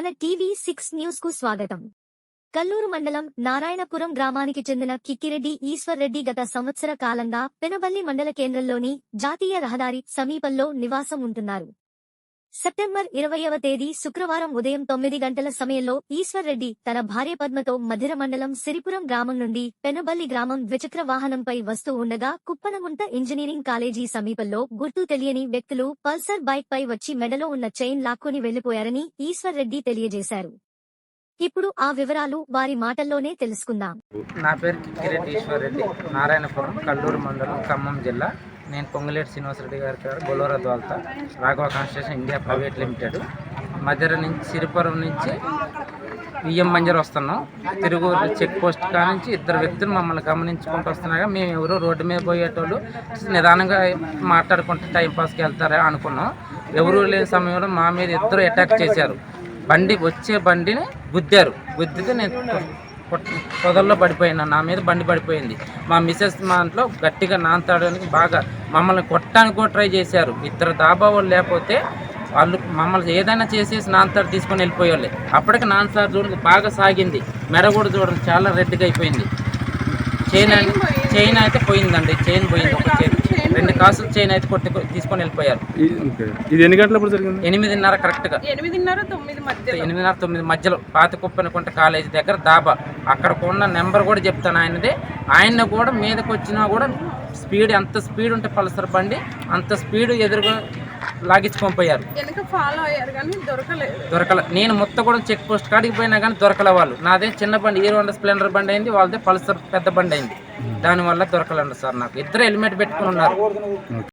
మన TV six న్యూస్కు స్వాగతం. కల్లూరు మండలం నారాయణపురం గ్రామానికి చెందిన కిక్కిరెడ్డి ఈశ్వర్ రెడ్డి గత సంవత్సర కాలంగా పెనబల్లి మండల కేంద్రంలోని జాతీయ రహదారి సమీపంలో నివాసం ఉంటున్నారు. సెప్టెంబర్ ఇరవయవ తేదీ శుక్రవారం ఉదయం తొమ్మిది గంటల సమయంలో ఈశ్వర్ రెడ్డి తన భార్య పద్మతో మధిర మండలం సిరిపురం గ్రామం నుండి పెనబల్లి గ్రామం ద్విచక్ర వాహనంపై వస్తూ ఉండగా కుప్పనగుంట ఇంజనీరింగ్ కాలేజీ సమీపంలో గుర్తు తెలియని వ్యక్తులు పల్సర్ బైక్ పై వచ్చి మెడలో ఉన్న చైన్ లాక్కొని వెళ్ళిపోయారని ఈశ్వర్ రెడ్డి తెలియజేశారు. ఇప్పుడు ఆ వివరాలు వారి మాటల్లోనే తెలుసుకుందాం. నా పేరు కిక్కిరెడ్డి ఈశ్వర్ రెడ్డి నారాయణపురం కల్లూరు మండలం ఖమ్మం జిల్లా. నేను పొంగులేటి శ్రీనివాసరెడ్డి గారి గారు బొలోరా ద్వాల్త Raghava construction India private limited. మధ్యర నుంచి సిరిపురం నుంచి బియ్యం మంజర్ వస్తున్నాం. తిరుగు చెక్ పోస్ట్ కానించి ఇద్దరు వ్యక్తులు మమ్మల్ని గమనించుకుంటూ వస్తున్నాగా మేము ఎవరు రోడ్డు మీద పోయేటోళ్ళు నిదానంగా మాట్లాడుకుంటూ టైంపాస్కి వెళ్తారా అనుకున్నాం. ఎవరు లేని సమయంలో మా మీద ఇద్దరు అటాక్ చేశారు. బండి వచ్చే బండిని గుద్దారు. గుద్దితే నేను పొదల్లో పడిపోయినా నా మీద బండి పడిపోయింది. మా మిసెస్ మా ఇంట్లో గట్టిగా నాంతడానికి బాగా మమ్మల్ని కొట్టడానికి కూడా ట్రై చేశారు. ఇద్దరు దాబా వాళ్ళు లేకపోతే వాళ్ళు మమ్మల్ని ఏదైనా చేసేసి నాన్నసార్ తీసుకొని వెళ్ళిపోయేవాళ్ళే. అప్పటికి నాన్నసార్ చూడండి బాగా సాగింది. మెడ కూడా చూడండి చాలా రెడ్గా అయిపోయింది. చైన్ చైన్ అయితే పోయిందండి. చైన్ పోయింది ఒక చైన్. రెండు కాసులు చైన్ అయితే కొట్టి తీసుకొని వెళ్ళిపోయారు. ఇది ఎన్ని గంటలప్పుడు జరిగింది? ఎనిమిదిన్నర కరెక్ట్గా ఎనిమిదిన్నర తొమ్మిది మధ్య ఎనిమిదిన్నర తొమ్మిది మధ్యలో. పాతకుప్పనకుంట కాలేజీ దగ్గర దాబా. అక్కడ ఉన్న నెంబర్ కూడా చెప్తాను ఆయనది. ఆయన కూడా మీదకి వచ్చినా కూడా స్పీడ్ ఎంత స్పీడ్ ఉంటే పల్సర్ బండి అంత స్పీడ్ ఎదురుగా లాగించుకొని పోయారు. వెనక ఫాలో అయ్యారు కానీ దొరకలేదు. దొరకల నేను మొత్తం కూడా చెక్ పోస్ట్ కాడికి పోయినా కానీ దొరకల వాళ్ళు. నాదే చిన్న బండి హీరో హోండా స్ప్లెండర్ బండి అయింది వాళ్ళదే పల్సర్ పెద్ద బండి అయింది. దానివల్ల దొరకలండి సార్ నాకు. ఇద్దరు హెల్మెట్ పెట్టుకుని ఉన్నారు.